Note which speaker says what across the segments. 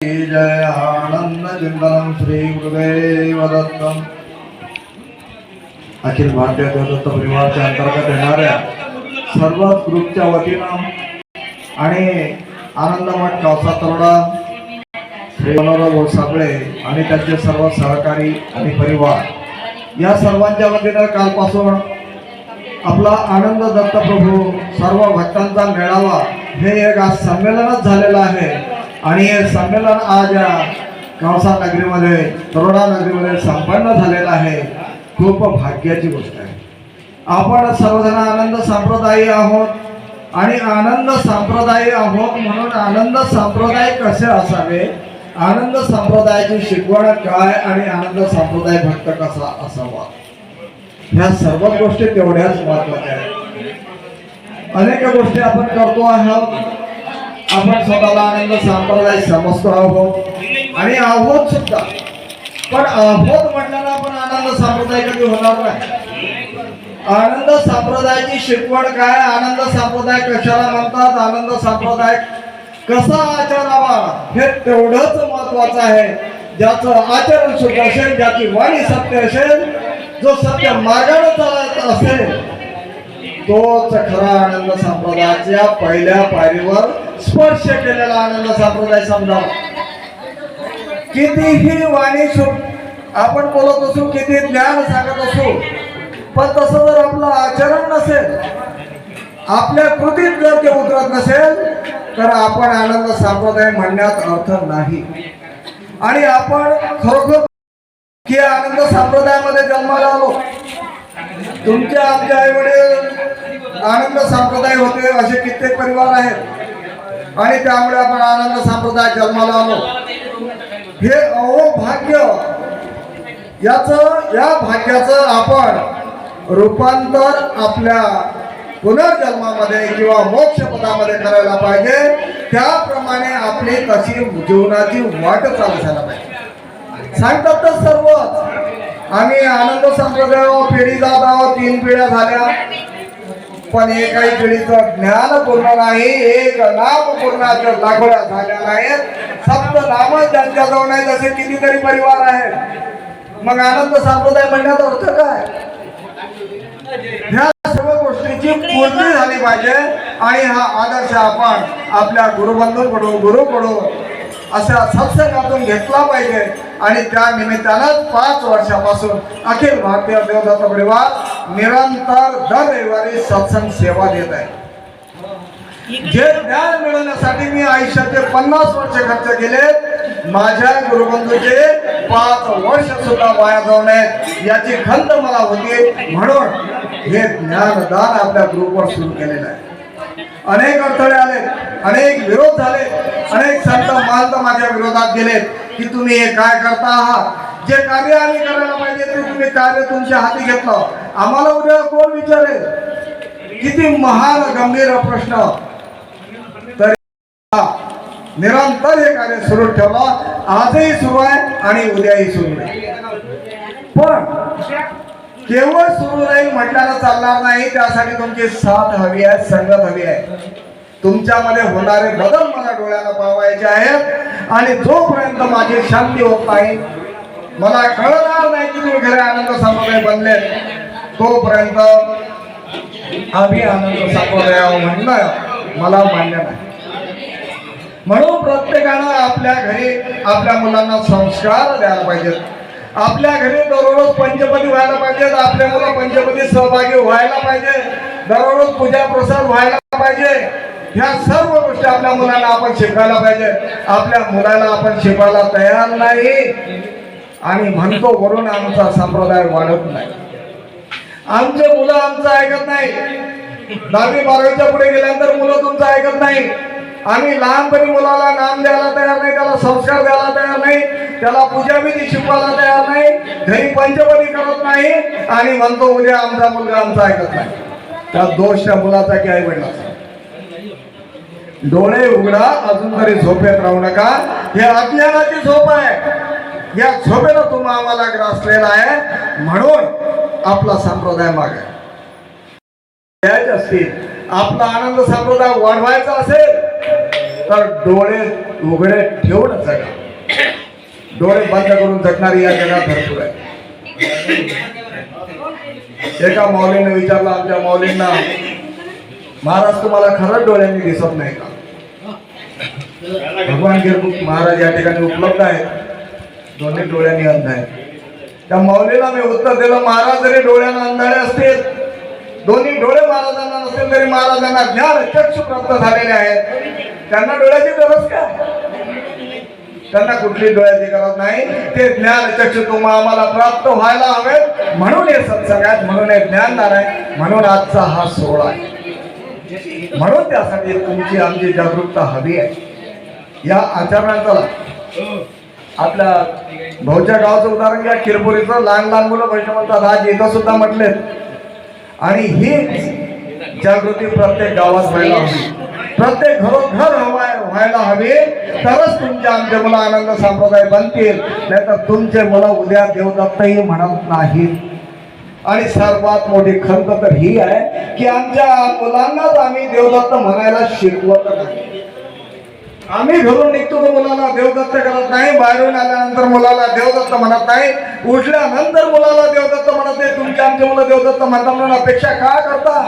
Speaker 1: जय आनंद चिंतनम श्री गुरुदेव दत्तम अखिल भारतीय देवदत्त परिवाराच्या अंतर्गत येणाऱ्या सर्वच ग्रुपच्या वतीनं आणि आनंदमठ कावसा तरोडा श्री मनोहर साबळे आणि त्यांचे सर्व सहकारी आणि परिवार या सर्वांच्या वतीनं कालपासून आपला आनंद दत्तप्रभू सर्व भक्तांचा मेळावा हे एक आज संमेलनच झालेलं आहे आणि हे संमेलन आज या नगरीमध्ये तरोडा नगरीमध्ये संपन्न झालेलं आहे. खूप भाग्याची गोष्ट आहे. आपण सर्वजण आनंद संप्रदायी आहोत आणि आनंद संप्रदायी आहोत म्हणून आनंद संप्रदाय कसे असावे? आनंद संप्रदायाची शिकवण काय आणि आनंद संप्रदाय भक्त कसा असावा? ह्या सर्व गोष्टी तेवढ्याच महत्त्वाच्या आहेत. अनेक गोष्टी आपण करतो आहोत. आपण स्वतःला आनंद संप्रदाय समजतो आहोत. आणि आहोत सुद्धा. पण आहोत म्हटल्यानं आपण आनंद संप्रदाय कधी होणार नाही. आनंद संप्रदायाची शिकवण काय? आनंद संप्रदाय कशाला म्हणतात? आनंद संप्रदाय कसा आचरावा हे तेवढंच महत्वाचं आहे. ज्याचं आचरण शुद्ध असेल ज्याची वाणी सत्य असेल जो सत्य मार्गाने चालत असेल तोच खरा आनंद संप्रदायाच्या पहिल्या पायरीवर स्पर्श केलेला आनंद संप्रदाय समजावा. कितीही वाणी आपण बोलत असू किती ज्ञान सांगत असू पण तसं जर आपलं आचरण नसेल आपल्या कृतीत जर ते उतरत नसेल तर आपण आनंद संप्रदाय म्हणण्यात अर्थ नाही. आणि आपण खरोखर की आनंद संप्रदायामध्ये जन्माला आलो तुमच्या आमचे आई वडील आनंद संप्रदाय होते असे कित्येक परिवार आहेत. आणि त्यामुळे आपण आनंद संप्रदाय जन्माला आलो. हे अहो भाग्य याच या भाग्याचं आपण रूपांतर आपल्या पुनर्जन्मामध्ये किंवा मोक्ष पदामध्ये करायला पाहिजे. त्याप्रमाणे आपली तशी जीवनाची वाट चालू झाला पाहिजे. सांगतात तर सर्वच. आम्ही आनंद संप्रदाय पिढी जात आहोत तीन पिढ्या झाल्या. पण एकाही पिढीचं ज्ञान पूर्ण नाही एक नाम पूर्णाच्या लागवड्या झाल्या नाहीत. सप्त नाम ज्यांच्याजवळ नाही तसे कितीतरी परिवार आहेत. मग आनंद संप्रदाय म्हणण्याचा अर्थ काय? ह्या सर्व गोष्टीची पूर्ती झाली पाहिजे. आणि हा आदर्श आपण आपल्या गुरुबंधूंकडून गुरुकडून अशा सत्संगातून घेतला पाहिजे. आणि त्या निमित्तानं पाच वर्षापासून अखिल भारतीय देवदत्त परिवार निरंतर दर रविवारी सत्संग सेवा देत आहे. जे ज्ञान मिळवण्यासाठी मी आयुष्याचे पन्नास वर्ष खर्च केले माझ्या गुरुबंधूचे पाच वर्ष सुद्धा वाया जाऊ नये याची खंत मला होती. म्हणून हे ज्ञानदान आपल्या ग्रुपवर सुरू केलेलं आहे. अनेक अडथळे आले अनेक विरोध झाले अनेक संत मालत माझ्या विरोधात गेले की तुम्ही हे काय करता आहात? जे कार्य आम्ही करायला पाहिजे ते तुम्ही कार्य तुमच्या हाती घेतलं. आम्हाला उद्या कोण विचारेल? किती महान गंभीर प्रश्न. तरी निरंतर हे कार्य सुरू ठेवलं आजही सुरू आहे आणि उद्याही सुरू आहे. पण केवळ सुरू राहील म्हटल्यानं चालणार नाही. त्यासाठी तुमची साथ हवी आहे संगत हवी आहे. तुमच्यामध्ये होणारे बदल मला डोळ्याला पावायचे आहेत. आणि जोपर्यंत माझी शांती होत नाही मला कळणार नाही की तुम्ही खरे आनंद संप्रदाय बनले. तोपर्यंत आम्ही आनंद संप्रदाय म्हणणं मला मान्य नाही. म्हणून प्रत्येकानं आपल्या घरी आपल्या मुलांना संस्कार द्यायला पाहिजेत. आपल्या घरी दररोज पंचपदी व्हायला पाहिजेत आपल्या मुलं पंचपदी सहभागी व्हायला पाहिजे. दररोज पूजा प्रसाद व्हायला पाहिजे. ह्या सर्व गोष्टी आपल्या मुलांना आपण शिकवायला पाहिजे. आपल्या मुलाला आपण शिकवायला तयार नाही. आणि म्हणतो वरून आमचा संप्रदाय वाढत नाही. आमचे मुलं आमचं ऐकत नाही. दहावी बारावीच्या पुढे गेल्यानंतर मुलं तुमचं ऐकत नाही. आम्ही लहानपणी मुलाला नाम द्यायला तयार नाही त्याला संस्कार द्यायला तयार नाही. त्याला पूजा विधी शिकवायला तयार नाही. घरी पंचवटी करत नाही आणि म्हणतो उद्या आमचा मुलगा आमचा ऐकत नाही. त्या दोष त्या मुलाचा की आई वडिलाचा डोळे उघडा अजून तरी झोपेत राहू नका. हे अज्ञानाची झोप आहे. या झोपेला तुम्हा आम्हाला ग्रासलेला आहे. म्हणून आपला संप्रदाय माग. असतील आपला आनंद संप्रदाय वाढवायचा असेल तर डोळे उघडे ठेवून जगा. डोळे बंद करून जगणारी या जगात भरपूर आहे. एका मौलीने विचारलं आमच्या मौलींना महाराज तुम्हाला खरंच डोळ्यांनी दिसत नाही का? भगवान गिरमुख महाराज या ठिकाणी उपलब्ध आहेत. दोन्ही डोळ्यांनी अंध आहेत. त्या माऊलीला मी उत्तर दिलं महाराज जरी डोळ्यांना अंधाळे असतील दोन्ही डोळे महाराजांना नसतील तरी महाराजांना ज्ञान चक्षु प्राप्त झालेले आहेत. त्यांना डोळ्याची गरज काय? त्यांना कुठली डोळ्याची गरज नाही. ते ज्ञान चक्षु तुम्हा आम्हाला प्राप्त व्हायला हवे म्हणून हे सत्संग आहेत. म्हणून हे ज्ञानदार आहे. म्हणून आजचा हा सोहळा आहे. म्हणून त्यासाठी तुमची आमची जागरूकता हवी आहे. या आचरणाचा आपल्या भाऊच्या गावाचं उदाहरण घ्या. किरपुरीचं लहान लहान मुलं पैसे म्हणतात. आज इथं सुद्धा म्हटलेत. आणि ही जागृती प्रत्येक गावात व्हायला हवी. प्रत्येक घरोघर हवाय व्हायला हवे तरच तुमचे आमचे मुलं आनंद संप्रदाय बनतील. नाहीतर तुमचे मुलं उद्या देवदत्तही म्हणत नाहीत. आणि सर्वात मोठी खंत तर ही आहे की आमच्या मुलांनाच आम्ही देवदत्त म्हणायला शिकवत नाही. आम्ही घरून निघतो तर मुलाला देवदत्त करत नाही बाहेरून आल्यानंतर मुलाला देवदत्त म्हणत नाही उठल्यानंतर मुलाला देवदत्त म्हणत नाही तुमच्या आमचे मुलं देवदत्त म्हणता म्हणून अपेक्षा का करता?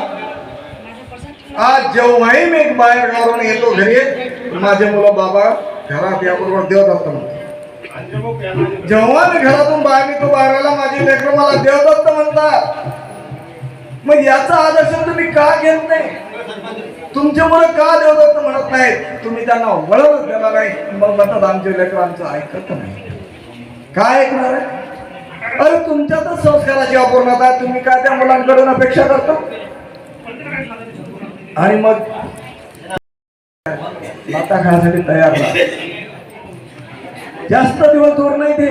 Speaker 1: आज जेव्हाही मी बाहेर गावरून येतो घरी माझे मुलं बाबा घरात याबरोबर देवदत्त म्हणतो जेव्हा मी घरातून बाहेर निघतो बाहेरला माझी लेकर मला देवदत्त म्हणतात. मग याचा आदर्श तुम्ही का घेत नाही? तुमचे मुलं का देवदत्त म्हणत नाहीत? तुम्ही त्यांना वळवच देणार नाही. मग म्हणतात आमचे लेकर आमचं ऐकत नाही. काय ऐकणार? आहे अरे तुमच्यातच संस्काराची अपूर्णता तुम्ही काय त्या मुलांकडून अपेक्षा करता? आणि मग लाता खाण्यासाठी तयार जास्त दिवस दूर नाही ते.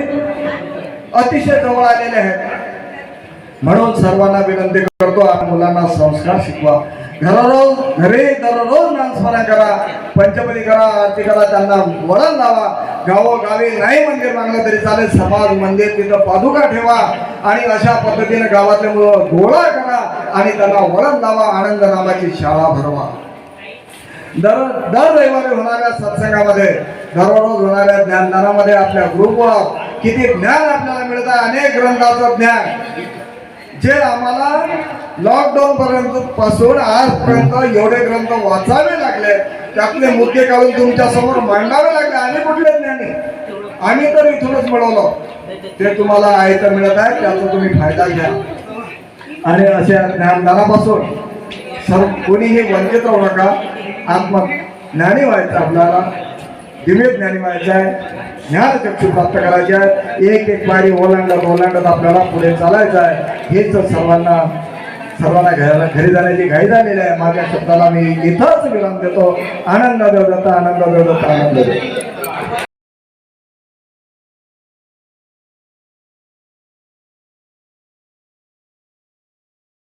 Speaker 1: अतिशय जवळ आलेले आहेत. म्हणून सर्वांना विनंती करतो आपण मुलांना संस्कार शिकवा. घरोरोज घरी दररोज नामस्मरण करा. पंचपदी करा आरती करा त्यांना वळण लावा. गावोगावी नाही मंदिर मागलं तरी चालेल. समाज मंदिर तिथं पादुका ठेवा. आणि अशा पद्धतीने गावातले मुलं गोळा करा. आणि त्यांना वळण लावा आनंद नामाची शाळा भरवा. दर दर रविवारी होणाऱ्या सत्संगामध्ये दररोज होणाऱ्या ज्ञानदानामध्ये आपल्या ग्रुपवर किती ज्ञान आपल्याला मिळत आहे अनेक ग्रंथाचं ज्ञान. जे आम्हाला लॉकडाऊन पर्यंत पासून आजपर्यंत एवढे ग्रंथ वाचावे लागले त्यातले मुद्दे काढून तुमच्यासमोर मांडावे लागले आणि कुठले ज्ञानी. आम्ही तर इथूनच मिळवलं. ते तुम्हाला आयत मिळत आहे त्याचा तुम्ही फायदा घ्या. आणि अशा ज्ञानदानापासून सर्व कोणीही वंचित राहू नका. आत्म ज्ञानी व्हायचं आपल्याला. दिव्य ज्ञानी व्हायचं आहे. ज्ञान चक्षु प्राप्त करायचे आहे. एक एक पायरी ओलांडत ओलांडत आपल्याला पुढे चालायचं आहे. हेच सर्वांना सर्वांना घराला घरी जाण्याची घाई झालेली आहे. माझ्या शब्दाला मी इथंच विराम देतो. आनंद देव दत्त आनंद देव दत्त आनंद देव